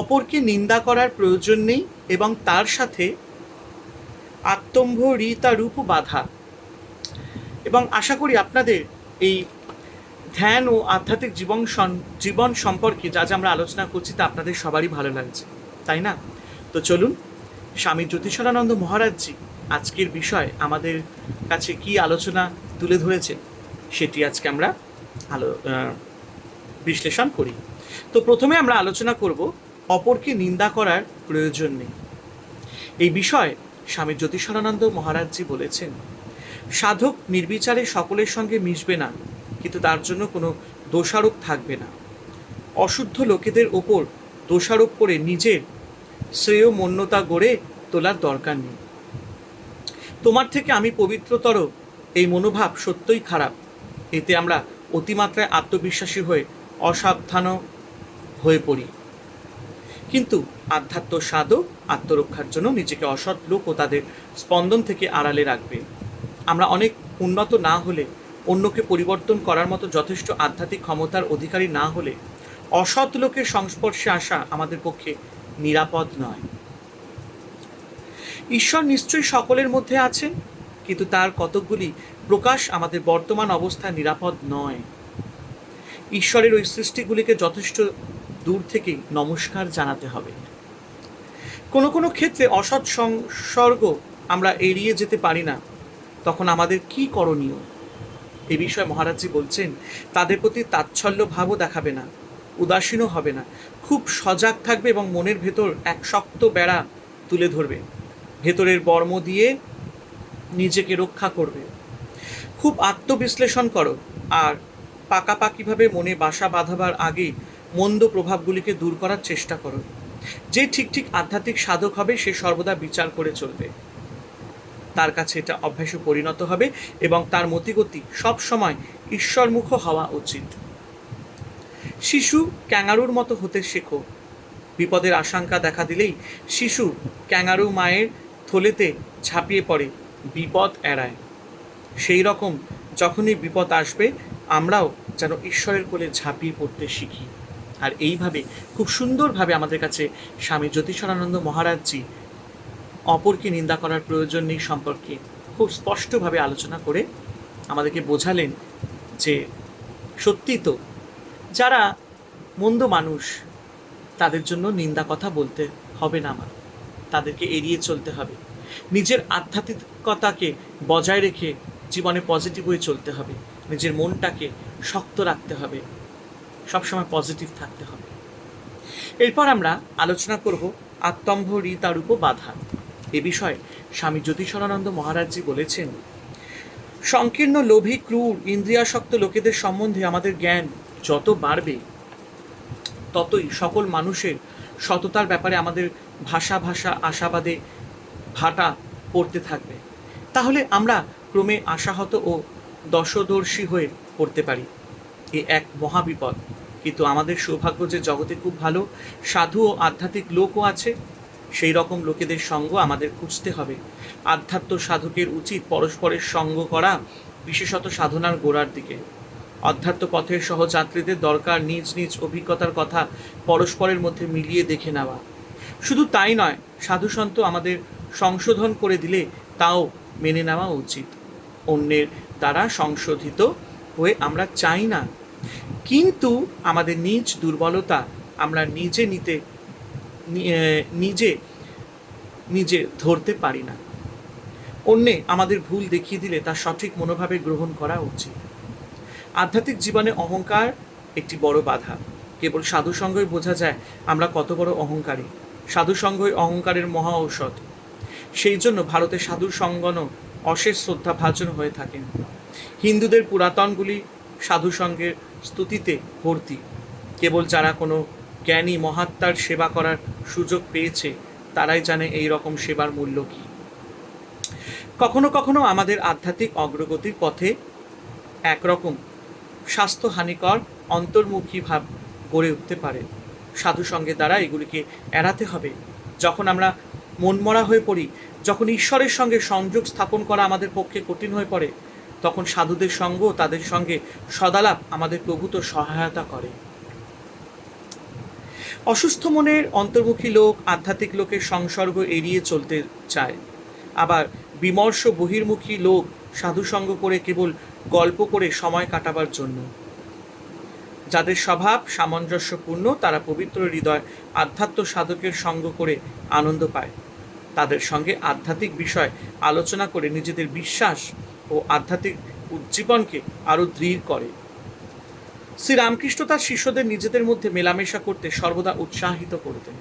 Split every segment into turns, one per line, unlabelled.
অপরকে নিন্দা করার প্রয়োজন নেই এবং তার সাথে আত্মম্ভ রূপ বাধা। এবং আশা করি আপনাদের এই ধ্যান ও আধ্যাত্মিক জীবন জীবন সম্পর্কে যা যা আমরা আলোচনা করছি তা আপনাদের সবারই ভালো লাগছে, তাই না? তো চলুন, স্বামী জ্যোতিষানন্দ মহারাজজি, আজকের বিষয় আমাদের কাছে কি আলোচনা তুলে ধরেছেন সেটি আজকে আমরা আলো বিশ্লেষণ করি। তো প্রথমে আমরা আলোচনা করব অপরকে নিন্দা করার প্রয়োজন নেই। এই বিষয়ে স্বামী জ্যোতিষানন্দ মহারাজজি বলেছেন, সাধক নির্বিচারে সকলের সঙ্গে মিশবে না, কিন্তু তার জন্য কোনো দোষারোপ থাকবে না। অশুদ্ধ লোকেদের ওপর দোষারোপ করে নিজের শ্রেয় মন্যতা গড়ে তোলার দরকার নেই। তোমার থেকে আমি পবিত্রতর, এই মনোভাব সত্যই খারাপ। এতে আমরা অতিমাত্রায় আত্মবিশ্বাসী হয়ে অসাবধান হয়ে পড়ি। কিন্তু আধ্যাত্ম সাধক আত্মরক্ষার জন্য নিজেকে অসৎ লোক ও তাদের স্পন্দন থেকে আড়ালে রাখবে। আমরা অনেক উন্নত না হলে, অন্যকে পরিবর্তন করার মতো যথেষ্ট আধ্যাত্মিক ক্ষমতার অধিকারী না হলে, অসৎ লোকের সংস্পর্শে আসা আমাদের পক্ষে নিরাপদ নয়। ঈশ্বর নিশ্চয়ই সকলের মধ্যে আছেন, কিন্তু তার কতকগুলি প্রকাশ আমাদের বর্তমান অবস্থায় নিরাপদ নয়। ঈশ্বরের ওই সৃষ্টিগুলিকে যথেষ্ট দূর থেকেই নমস্কার জানাতে হবে। কোনো কোনো ক্ষেত্রে অসৎ সংসর্গ আমরা এড়িয়ে যেতে পারি না। তখন আমাদের কি করণীয়? এ বিষয়ে মহারাজজি বলছেন, তাদের প্রতি তাচ্ছল্য ভাবও দেখাবে না, উদাসীনও হবে না, খুব সজাগ থাকবে এবং মনের ভেতর এক শক্ত বেড়া তুলে ধরবে। ভেতরের বর্ম দিয়ে নিজেকে রক্ষা করবে। খুব আত্মবিশ্লেষণ করো, আর পাকাপাকিভাবে মনে বাসা বাঁধাবার আগে মন্দ প্রভাবগুলিকে দূর করার চেষ্টা করো। যে ঠিক ঠিক আধ্যাত্মিক সাধক হবে, সে সর্বদা বিচার করে চলবে। তার কাছে এটা অভ্যাসে পরিণত হবে এবং তার মতিগতি সব সময় ঈশ্বরমুখ হওয়া উচিত। শিশু ক্যাঙারুর মতো হতে শেখো। বিপদের আশঙ্কা দেখা দিলেই শিশু ক্যাঙারু মায়ের থলেতে ঝাঁপিয়ে পড়ে, বিপদ এড়ায়। সেই রকম যখনই বিপদ আসবে, আমরাও যেন ঈশ্বরের কোলে ঝাঁপিয়ে পড়তে শিখি। আর এইভাবে খুব সুন্দরভাবে আমাদের কাছে স্বামী জ্যোতিষানন্দ মহারাজজি অপরকে নিন্দা করার প্রয়োজন নেই সম্পর্কে খুব স্পষ্টভাবে আলোচনা করে আমাদেরকে বোঝালেন যে সত্যি তো যারা মন্দ মানুষ, তাদের জন্য নিন্দা কথা বলতে হবে না আমার। তাদেরকে এড়িয়ে চলতে হবে। নিজের আধ্যাত্মিকতাকে বজায় রেখে জীবনে পজিটিভ হয়ে চলতে হবে। নিজের মনটাকে শক্ত রাখতে হবে। সবসময় পজিটিভ থাকতে হবে। এরপর আমরা আলোচনা করব আত্মম্ভ রীতারূপ বাধা। এ বিষয়ে স্বামী জ্যোতিষানন্দ মহারাজজি বলেছেন, সংকীর্ণ, লোভী, ক্রূর, ইন্দ্রিয়াসক্ত লোকেদের সম্বন্ধে আমাদের জ্ঞান যত বাড়বে, ততই সকল মানুষের সততার ব্যাপারে আমাদের ভাষা ভাষা, আশাবাদে ভাটা পড়তে থাকবে। তাহলে আমরা ক্রমে আশাহত ও দশদর্শী হয়ে পড়তে পারি। এ এক মহাবিপদ। কিন্তু আমাদের সৌভাগ্য যে জগতে খুব ভালো, সাধু ও আধ্যাত্মিক লোকও আছে, সেই রকম লোকেদের সঙ্গ আমাদের খুঁজতে হবে। আধ্যাত্ম সাধকের উচিত পরস্পরের সঙ্গ করা, বিশেষত সাধনার গোড়ার দিকে। অধ্যাত্ম পথের সহযাত্রীদের দরকার নিজ নিজ অভিজ্ঞতার কথা পরস্পরের মধ্যে মিলিয়ে দেখে নেওয়া। শুধু তাই নয় সাধুসন্ত আমাদের সংশোধন করে দিলে তাও মেনে নেওয়া উচিত। অন্যের দ্বারা সংশোধিত হয়ে আমরা চাই না। কিন্তু আমাদের নিজ দুর্বলতা আমরা নিজে নিতে নিজে নিজে ধরতে পারি না। অন্যে আমাদের ভুল দেখিয়ে দিলে তা সঠিক মনোভাবে গ্রহণ করা উচিত। আধ্যাত্মিক জীবনে অহংকার একটি বড় বাধা। কেবল সাধুসঙ্গই বোঝা যায় আমরা কত বড় অহংকারী। সাধুসঙ্গই অহংকারের মহা ঔষধ। সেই জন্য ভারতের সাধু সঙ্গনও অশেষ শ্রদ্ধা ভাজন হয়ে থাকেন। হিন্দুদের পুরাতনগুলি সাধুসঙ্গের স্তুতিতে ভর্তি। কেবল যারা কোনো জ্ঞানী মহাত্মার সেবা করার সুযোগ পেয়েছে, তারাই জানে এই রকম সেবার মূল্য কী। কখনো কখনো আমাদের আধ্যাত্মিক অগ্রগতির পথে একরকম স্বাস্থ্যহানিকর অন্তর্মুখী ভাব গড়ে উঠতে পারে। সাধু সঙ্গের দ্বারা এগুলিকে এড়াতে হবে। যখন আমরা মনমরা হয়ে পড়ি, যখন ঈশ্বরের সঙ্গে সংযোগ স্থাপন করা আমাদের পক্ষে কঠিন হয়ে পড়ে তখন সাধুদের সঙ্গ তাদের সঙ্গে সদালাপ আমাদের প্রভূত সহায়তা করে। অসুস্থ মনের অন্তর্মুখী লোক আধ্যাত্মিক লোকের সংসর্গ এড়িয়ে চলতে চায়। আবার বিমর্ষ বহির্মুখী লোক সাধুসঙ্গ করে কেবল গল্প করে সময় কাটাবার জন্য। যাদের স্বভাব সামঞ্জস্যপূর্ণ, তারা পবিত্র হৃদয় আধ্যাত্ম সাধকের সঙ্গ করে আনন্দ পায়। তাদের সঙ্গে আধ্যাত্মিক বিষয় আলোচনা করে নিজেদের বিশ্বাস ও আধ্যাত্মিক উজ্জীবনকে আরও দৃঢ় করে। শ্রী রামকৃষ্ণ তার শিষ্যদের নিজেদের মধ্যে মেলামেশা করতে সর্বদা উৎসাহিত করতেন।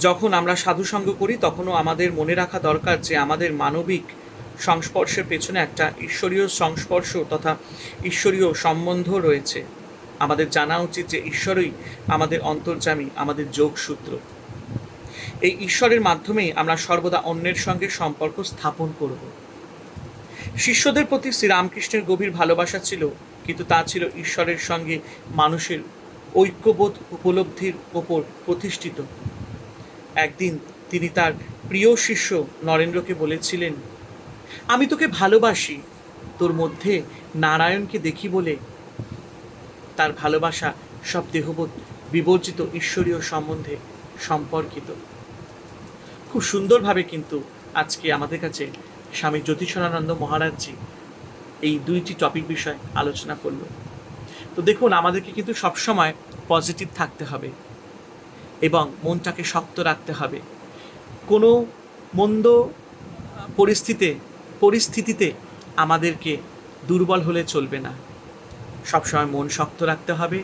যখন আমরা সাধুসঙ্গ করি, তখনও আমাদের মনে রাখা দরকার যে আমাদের মানবিক সংস্পর্শের পেছনে একটা ঈশ্বরীয় সংস্পর্শ তথা ঈশ্বরীয় সম্বন্ধ রয়েছে। আমাদের জানা উচিত যে ঈশ্বরই আমাদের অন্তর্যামী, আমাদের যোগসূত্র। এই ঈশ্বরের মাধ্যমেই আমরা সর্বদা অন্যের সঙ্গে সম্পর্ক স্থাপন করব। শিষ্যদের প্রতি শ্রীরামকৃষ্ণের গভীর ভালোবাসা ছিল, কিন্তু তা ছিল ঈশ্বরের সঙ্গে মানুষের ঐক্যবোধ উপলব্ধির ওপর প্রতিষ্ঠিত। একদিন তিনি তার প্রিয় শিষ্য নরেন্দ্রকে বলেছিলেন, আমি তোকে ভালোবাসি, তোর মধ্যে নারায়ণকে দেখি বলে তার ভালোবাসা সব দেহবোধ বিবর্জিত ঈশ্বরীয় সম্বন্ধে সম্পর্কিত। খুব সুন্দরভাবে কিন্তু আজকে আমাদের কাছে স্বামী জ্যোতিষরানন্দ মহারাজজি এই দুইটি টপিক বিষয় আলোচনা করল। তো দেখুন, আমাদেরকে কিন্তু সবসময় পজিটিভ থাকতে হবে এবং মনটাকে শক্ত রাখতে হবে। কোনো মন্দ পরিস্থিতিতে পরিস্থিতিতে আমাদেরকে দুর্বল হলে চলবে না। সবসময় মন শক্ত রাখতে হবে,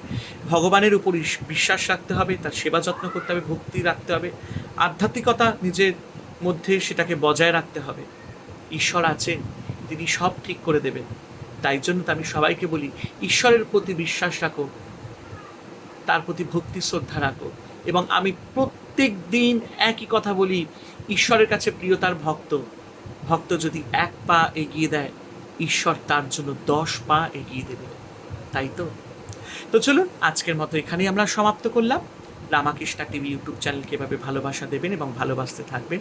ভগবানের উপর বিশ্বাস রাখতে হবে, তার সেবা যত্ন করতে হবে, ভক্তি রাখতে হবে, আধ্যাত্মিকতা নিজের মধ্যে সেটাকে বজায় রাখতে হবে। ঈশ্বর আছেন, তিনি সব ঠিক করে দেবেন। তাই জন্য আমি সবাইকে বলি, ঈশ্বরের প্রতি বিশ্বাস রাখো, তার প্রতি ভক্তি, শ্রদ্ধা রাখো। এবং আমি প্রত্যেক দিন একই কথা বলি, ঈশ্বরের কাছে প্রিয় তার ভক্ত। ভক্ত যদি এক পা এগিয়ে দেয়, ঈশ্বর তার জন্য দশ পা এগিয়ে দেবে। তাই তো? তো চলুন, আজকের মতো এখানেই আমরা সমাপ্ত করলাম। রামাকৃষ্ণা টিভি ইউটিউব চ্যানেলকে এভাবে ভালোবাসা দেবেন এবং ভালোবাসতে থাকবেন।